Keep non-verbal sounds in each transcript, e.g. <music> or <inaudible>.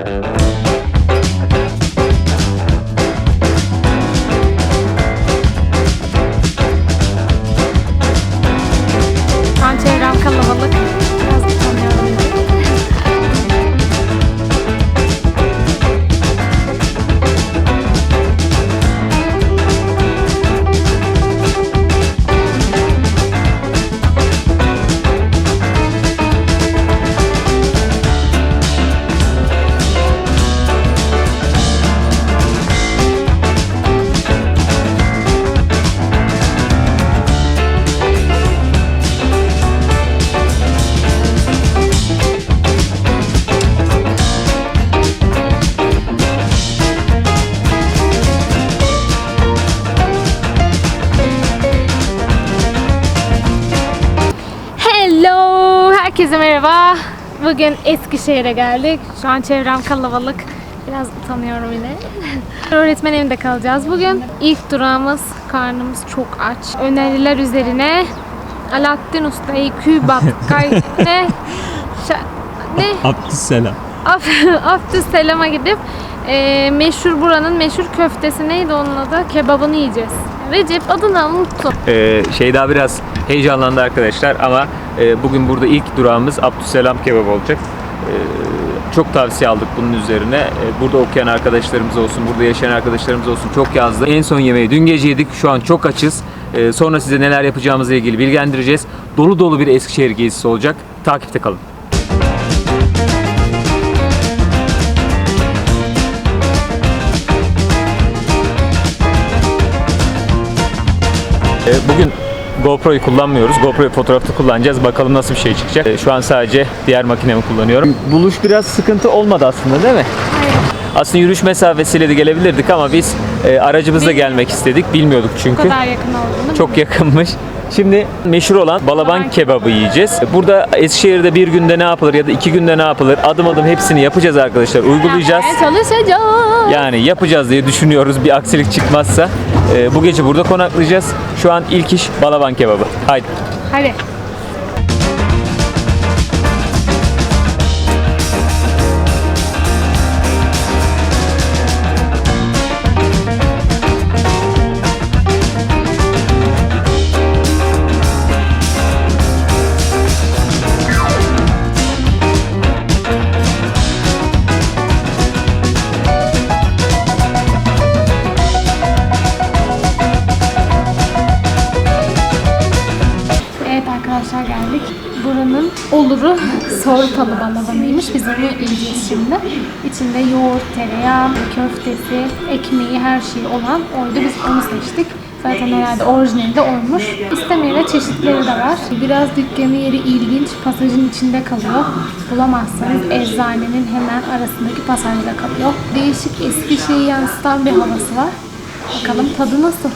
Uh-huh. <laughs> Bugün Eskişehir'e geldik. Şu an çevrem kalabalık. Biraz utanıyorum yine. <laughs> Öğretmen evinde kalacağız bugün. İlk durağımız karnımız çok aç. Öneriler üzerine Alaaddin Usta'yı kübap ne? Ne? Abdüsselam. Af- <laughs> Abdüsselam'a gidip e, meşhur buranın meşhur köftesi neydi onun adı? Kebabını yiyeceğiz. Recep adını unuttum. Ee, şey daha biraz heyecanlandı arkadaşlar ama e, bugün burada ilk durağımız Abdüsselam kebap olacak. Ee, çok tavsiye aldık bunun üzerine. Ee, burada okuyan arkadaşlarımız olsun, burada yaşayan arkadaşlarımız olsun çok yazdı. En son yemeği dün gece yedik. Şu an çok açız. Ee, sonra size neler yapacağımızla ilgili bilgilendireceğiz. Dolu dolu bir Eskişehir gezisi olacak. Takipte kalın. Bugün GoPro'yu kullanmıyoruz. GoPro'yu fotoğrafta kullanacağız. Bakalım nasıl bir şey çıkacak. Ee, Şu an sadece diğer makinemi kullanıyorum. Buluş biraz sıkıntı olmadı aslında değil mi? Aslında yürüyüş mesafesiyle de gelebilirdik ama biz e, aracımızla gelmek istedik. Bilmiyorduk Bu çünkü. kadar yakın olduğunu. Çok yakınmış. Şimdi meşhur olan balaban kebabı yiyeceğiz. Burada Eskişehir'de bir günde ne yapılır ya da iki günde ne yapılır? Adım adım hepsini yapacağız arkadaşlar. Uygulayacağız. Çalışacağız. Yani yapacağız diye düşünüyoruz bir aksilik çıkmazsa. Ee, bu gece burada konaklayacağız. Şu an ilk iş balaban kebabı. Haydi. Hadi. Oluru sorpalı balabanıymış. Biz onu yiyeceğiz şimdi. İçinde yoğurt, tereyağı, köftesi, ekmeği, her şey olan oydu. Biz onu seçtik. Zaten herhalde orijinali de oymuş. İstemeyene çeşitleri de var. Biraz dükkanı yeri ilginç. Pasajın içinde kalıyor. Bulamazsanız eczanenin hemen arasındaki pasajda kalıyor. Değişik eski şeyi yansıtan bir havası var. Bakalım tadı nasıl?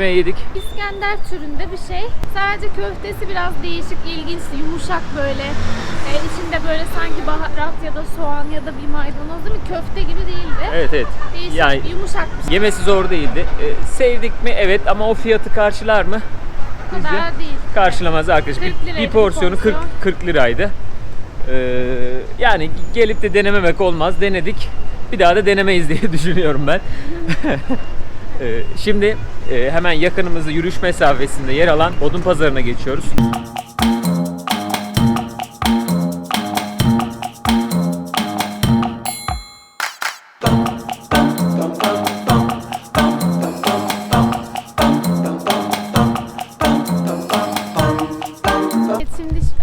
Yemeği yedik. İskender türünde bir şey. Sadece köftesi biraz değişik, ilginç, yumuşak böyle. Ee, içinde böyle sanki baharat ya da soğan ya da bir maydanoz değil mi? Köfte gibi değildi. Evet evet. Değişik, Yani yumuşak bir şey. yemesi zor değildi. Ee, sevdik mi? Evet ama o fiyatı karşılar mı? O kadar değil. Karşılamaz arkadaşlar. 40 Bir, bir bir porsiyonu 40 porsiyon. 40 liraydı. Ee, yani gelip de denememek olmaz. Denedik. Bir daha da denemeyiz diye <laughs> düşünüyorum ben. <laughs> Ee, Şimdi e, hemen yakınımızda yürüyüş mesafesinde yer alan Odun Pazarı'na geçiyoruz.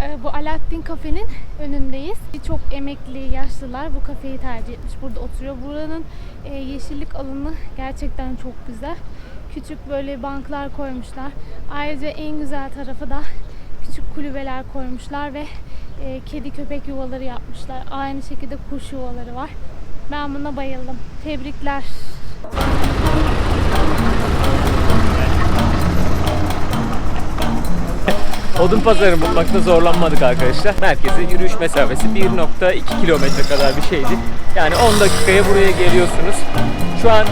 E, Alaaddin Kafe'nin önündeyiz. Birçok emekli, yaşlılar bu kafeyi tercih etmiş. Burada oturuyor. Buranın e, yeşillik alanı gerçekten çok güzel. Küçük böyle banklar koymuşlar. Ayrıca en güzel tarafı da küçük kulübeler koymuşlar ve e, kedi köpek yuvaları yapmışlar. Aynı şekilde kuş yuvaları var. Ben buna bayıldım. Tebrikler. Odun pazarı bulmakta zorlanmadık arkadaşlar. Merkeze yürüyüş mesafesi 1.2 kilometre kadar bir şeydi. Yani 10 dakikaya buraya geliyorsunuz. Şu an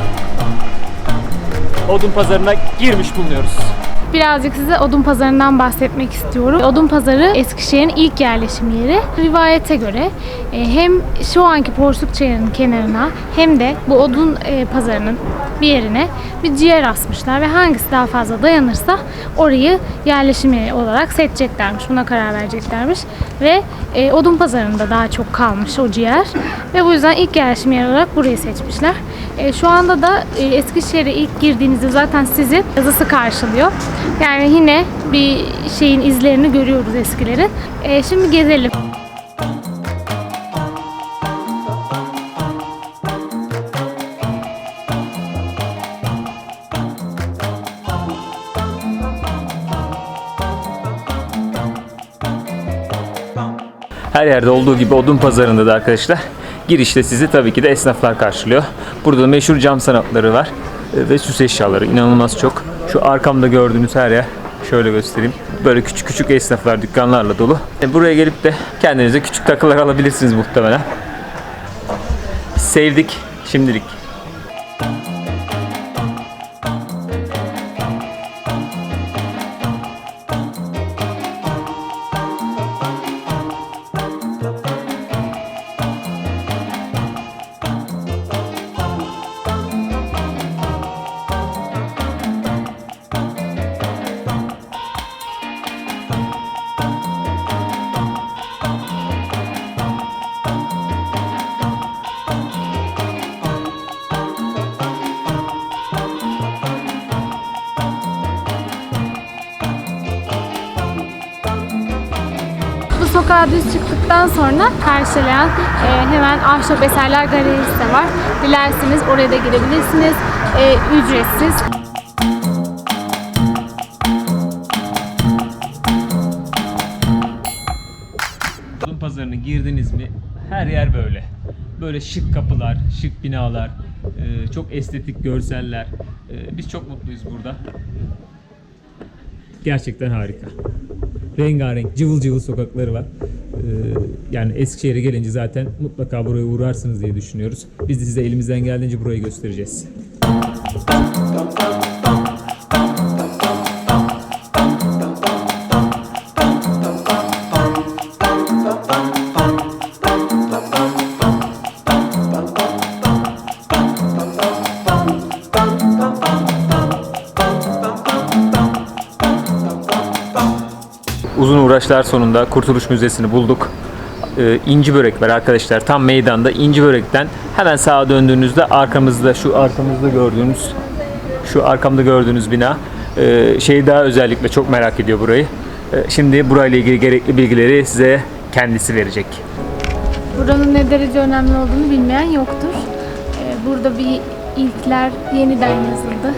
odun pazarına girmiş bulunuyoruz. Birazcık size odun pazarından bahsetmek istiyorum. Odun pazarı Eskişehir'in ilk yerleşim yeri. Rivayete göre e, hem şu anki Porsuk Çayırı'nın kenarına hem de bu odun e, pazarının bir yerine bir ciğer asmışlar ve hangisi daha fazla dayanırsa orayı yerleşim yeri olarak seçeceklermiş. Buna karar vereceklermiş. Ve e, odun pazarında daha çok kalmış o ciğer. Ve bu yüzden ilk yerleşim yeri olarak burayı seçmişler. E, şu anda da e, Eskişehir'e ilk girdiğinizde zaten sizi yazısı karşılıyor. Yani yine bir şeyin izlerini görüyoruz eskilerin. E, şimdi gezelim. Her yerde olduğu gibi odun pazarında da arkadaşlar girişte sizi tabii ki de esnaflar karşılıyor. Burada da meşhur cam sanatları var e, ve süs eşyaları inanılmaz çok. Şu arkamda gördüğünüz her yer şöyle göstereyim. Böyle küçük küçük esnaflar dükkanlarla dolu. E, Buraya gelip de kendinize küçük takılar alabilirsiniz muhtemelen. Sevdik şimdilik. Sokağa düz çıktıktan sonra karşılayan e, hemen ahşap eserler galerisi de var. Dilerseniz oraya da girebilirsiniz. E, ücretsiz. Pazarına girdiniz mi her yer böyle. Böyle şık kapılar, şık binalar, e, çok estetik görseller. E, Biz çok mutluyuz burada. Gerçekten harika. Rengarenk, cıvıl cıvıl sokakları var. E, Yani Eskişehir'e gelince zaten mutlaka buraya uğrarsınız diye düşünüyoruz. Biz de size elimizden geldiğince burayı göstereceğiz. Uğraşlar sonunda Kurtuluş Müzesi'ni bulduk. Ee, İnci Börek var arkadaşlar. Tam meydanda İnci Börek'ten hemen sağa döndüğünüzde arkamızda şu arkamızda gördüğünüz şu arkamda gördüğünüz bina e, şey daha özellikle çok merak ediyor burayı. E, Şimdi burayla ilgili gerekli bilgileri size kendisi verecek. Buranın ne derece önemli olduğunu bilmeyen yoktur. E, burada bir ilkler yeniden yazıldı.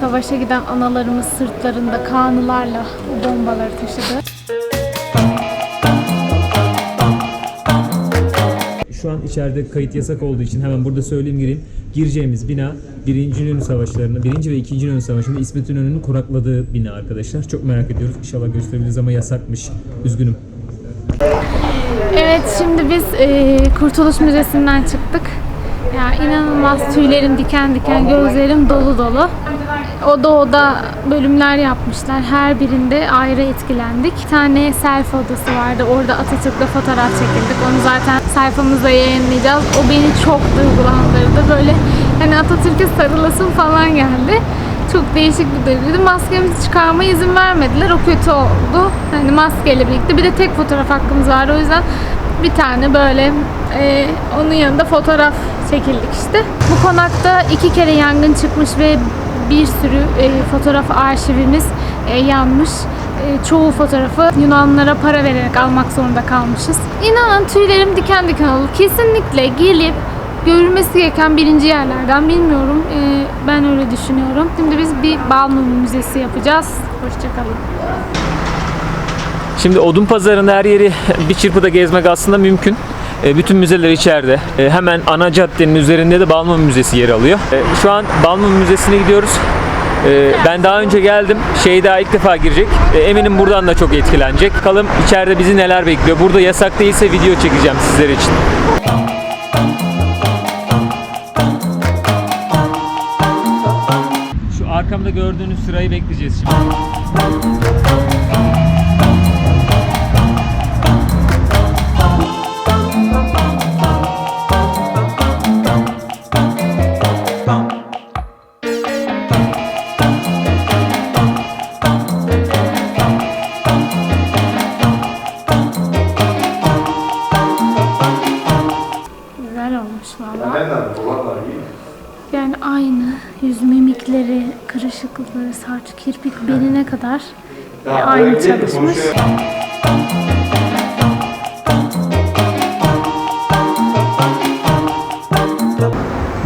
Savaşa giden analarımız sırtlarında kanılarla bu bombaları taşıdı. Şu an içeride kayıt yasak olduğu için hemen burada söyleyeyim gireyim. Gireceğimiz bina 1. İnönü Savaşları'nda, 1. ve 2. İnönü Savaşı'nda İsmet İnönü'nün kurakladığı bina arkadaşlar. Çok merak ediyoruz. İnşallah gösterebiliriz ama yasakmış. Üzgünüm. Evet şimdi biz e, Kurtuluş Müzesi'nden çıktık. Ya inanılmaz tüylerim diken diken, gözlerim dolu dolu. O da o da bölümler yapmışlar. Her birinde ayrı etkilendik. Bir tane selfie odası vardı. Orada Atatürk'le fotoğraf çekildik. Onu zaten sayfamızda yayınlayacağız. O beni çok duygulandırdı. Böyle hani Atatürk'e sarılasın falan geldi. Çok değişik bir duyguydu. Maskemizi çıkarmaya izin vermediler. O kötü oldu. Hani maskeyle birlikte. Bir de tek fotoğraf hakkımız vardı. O yüzden bir tane böyle e, onun yanında fotoğraf çekildik işte. Bu konakta iki kere yangın çıkmış ve bir sürü e, fotoğraf arşivimiz e, yanmış. E, çoğu fotoğrafı Yunanlara para vererek almak zorunda kalmışız. İnanın tüylerim diken diken oldu. Kesinlikle gelip görülmesi gereken birinci yerlerden bilmiyorum. E, ben öyle düşünüyorum. Şimdi biz bir Balmumu Müzesi yapacağız. Hoşçakalın. Şimdi odun pazarında her yeri bir çırpıda gezmek aslında mümkün. E, Bütün müzeler içeride. E, Hemen ana caddenin üzerinde de Balmumu Müzesi yer alıyor. E, Şu an Balmumu Müzesi'ne gidiyoruz. Ben daha önce geldim. Şey daha ilk defa girecek. Eminim buradan da çok etkilenecek. Bakalım içeride bizi neler bekliyor. Burada yasak değilse video çekeceğim sizler için. Şu arkamda gördüğünüz sırayı bekleyeceğiz şimdi. Yüz mimikleri, kırışıklıkları, saç, kirpik, beline kadar e, aynı çalışmış.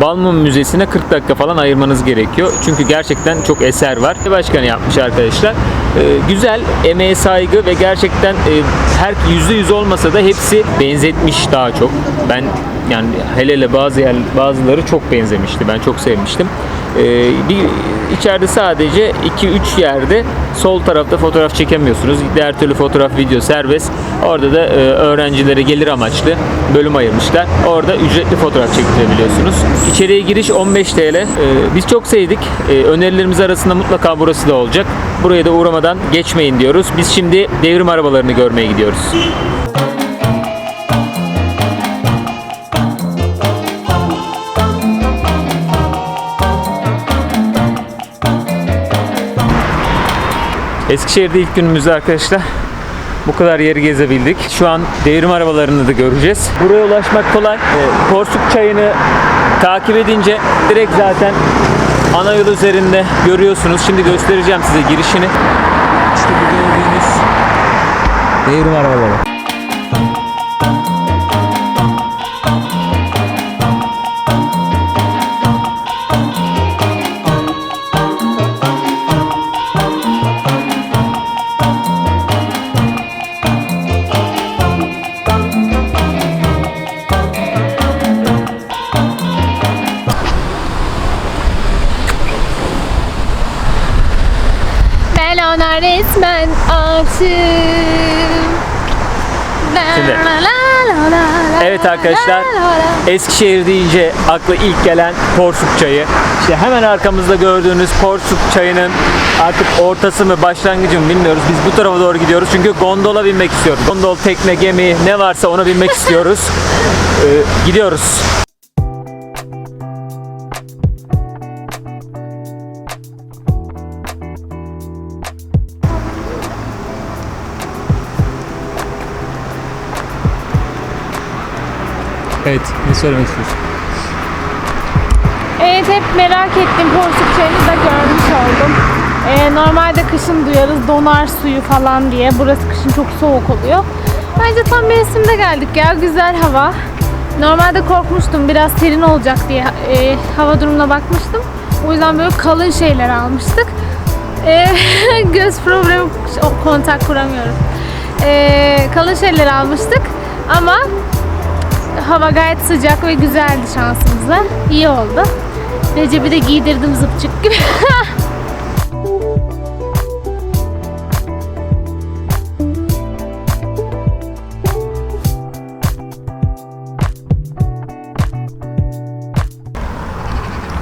Balmum Müzesi'ne 40 dakika falan ayırmanız gerekiyor. Çünkü gerçekten çok eser var. Başkanı yapmış arkadaşlar. Ee, güzel, emeğe saygı ve gerçekten e, her %100 olmasa da hepsi benzetmiş daha çok. Ben yani hele hele bazı yer, bazıları çok benzemişti. Ben çok sevmiştim. Ee, bir içeride sadece 2-3 yerde sol tarafta fotoğraf çekemiyorsunuz. Diğer türlü fotoğraf, video serbest. Orada da e, öğrencilere gelir amaçlı bölüm ayırmışlar. Orada ücretli fotoğraf çektirebiliyorsunuz. İçeriye giriş 15 TL. Ee, biz çok sevdik. Ee, önerilerimiz arasında mutlaka burası da olacak. Buraya da uğramadan geçmeyin diyoruz. Biz şimdi devrim arabalarını görmeye gidiyoruz. Eskişehir'de ilk günümüzde arkadaşlar bu kadar yeri gezebildik. Şu an devrim arabalarını da göreceğiz. Buraya ulaşmak kolay. Ee, Porsuk çayını takip edince direkt zaten ana yol üzerinde görüyorsunuz. Şimdi göstereceğim size girişini. İşte bu gördüğünüz devrim arabaları. Evet arkadaşlar, Eskişehir deyince akla ilk gelen Porsuk çayı. İşte hemen arkamızda gördüğünüz Porsuk çayının artık ortası mı başlangıcı mı bilmiyoruz. Biz bu tarafa doğru gidiyoruz çünkü gondola binmek istiyoruz. Gondol, tekne, gemi ne varsa ona binmek <laughs> istiyoruz. Ee, gidiyoruz. Evet, ne söylemek istiyorsun? Evet hep merak ettim porsuk çayını da görmüş oldum. Ee, normalde kışın duyarız donar suyu falan diye. Burası kışın çok soğuk oluyor. Bence tam mevsimde geldik ya. Güzel hava. Normalde korkmuştum biraz serin olacak diye e, hava durumuna bakmıştım. O yüzden böyle kalın şeyler almıştık. E, <laughs> göz problemi kontak kuramıyorum. E, kalın şeyler almıştık ama hava gayet sıcak ve güzeldi şansımıza. İyi oldu. Recep'i de giydirdim zıpçık gibi. <laughs>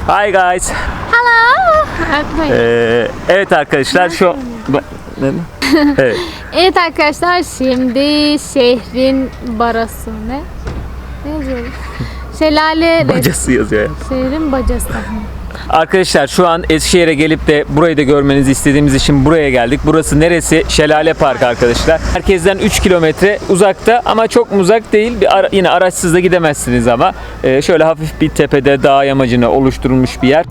Hi guys. Hello. Ee, evet arkadaşlar şu... <laughs> Evet. Evet arkadaşlar şimdi şehrin barası ne? Yazıyor? Şelale Bacası yazıyor ya. şehrin bacası. Arkadaşlar şu an Eskişehir'e gelip de burayı da görmenizi istediğimiz için buraya geldik. Burası neresi? Şelale Park arkadaşlar. Herkesten 3 kilometre uzakta ama çok uzak değil. Bir ara- yine araçsız da gidemezsiniz ama. Ee, şöyle hafif bir tepede dağ yamacına oluşturulmuş bir yer.